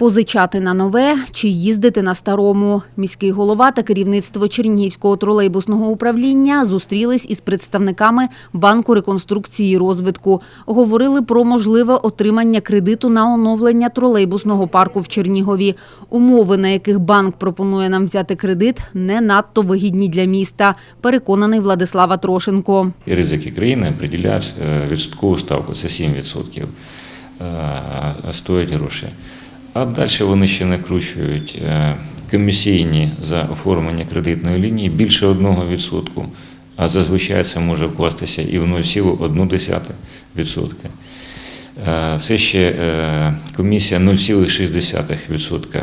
Позичати на нове чи їздити на старому. Міський голова та керівництво Чернігівського тролейбусного управління зустрілись із представниками банку реконструкції і розвитку. Говорили про можливе отримання кредиту на оновлення тролейбусного парку в Чернігові. Умови, на яких банк пропонує нам взяти кредит, не надто вигідні для міста. Переконаний Владислава Трошенко. І ризики країни определяють е, відсоткову ставку, це 7% е, стоять гроші. А далі вони ще накручують е, комісійні за оформлення кредитної лінії більше 1%, а зазвичай це може вкластися і в 0,1%. Е, Це ще е, комісія 0,6%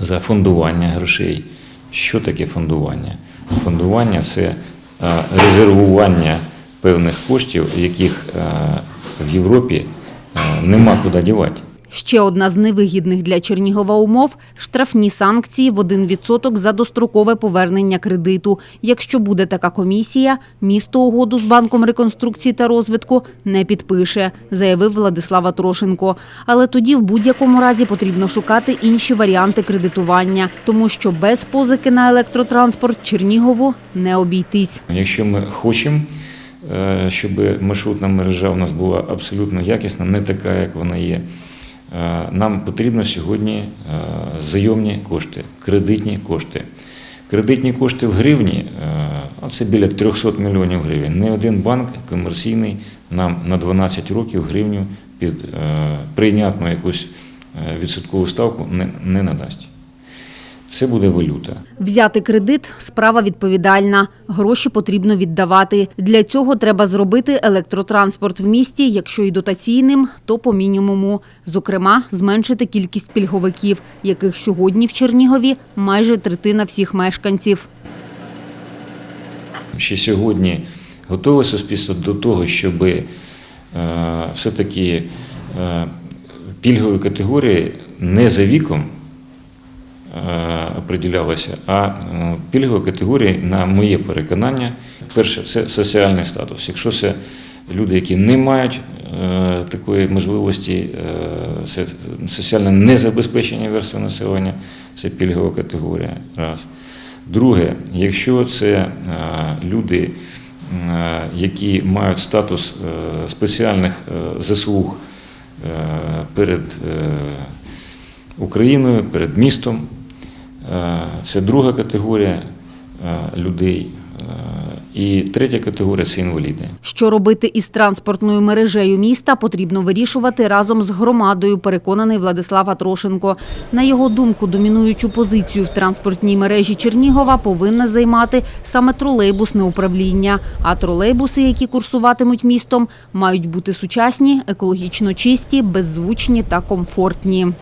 за фондування грошей. Що таке фондування? Фондування це резервування певних коштів, яких в Європі нема куди дівати. Ще одна з невигідних для Чернігова умов – штрафні санкції в 1% за дострокове повернення кредиту. Якщо буде така комісія, місто угоду з Банком реконструкції та розвитку не підпише, заявив Владислава Трошенко. Але тоді в будь-якому разі потрібно шукати інші варіанти кредитування, тому що без позики на електротранспорт Чернігову не обійтись. Якщо ми хочемо, е, щоб маршрутна мережа у нас була абсолютно якісна, не така, як вона є, нам потрібно сьогодні е, зайомні кошти, кредитні кошти. Кредитні кошти в гривні, е, це біля 300 мільйонів гривень. Не один банк комерційний нам на 12 років гривню під е, прийнятну якусь е, відсоткову ставку не надасть. Це буде валюта. Взяти кредит – справа відповідальна. Гроші потрібно віддавати. Для цього треба зробити електротранспорт в місті, якщо і дотаційним, то по мінімуму. Зокрема, зменшити кількість пільговиків, яких сьогодні в Чернігові майже третина всіх мешканців. Ще сьогодні готове суспільство до того, щоб е, все-таки е, пільгові категорії не за віком е, а е, пільгові категорії, на моє переконання, перше, це соціальний статус. Якщо це люди, які не мають е, такої можливості, е, це соціально незабезпечені верстви населення, це пільгова категорія. Раз. Друге, якщо це люди, які мають статус спеціальних заслуг перед Україною, перед містом, це друга категорія е, людей. Е, І третя категорія це інваліди. Що робити із транспортною мережею міста, потрібно вирішувати разом з громадою, переконаний Владислав Атрошенко. На його думку, домінуючу позицію в транспортній мережі Чернігова повинна займати саме тролейбусне управління. А тролейбуси, які курсуватимуть містом, мають бути сучасні, екологічно чисті, беззвучні та комфортні.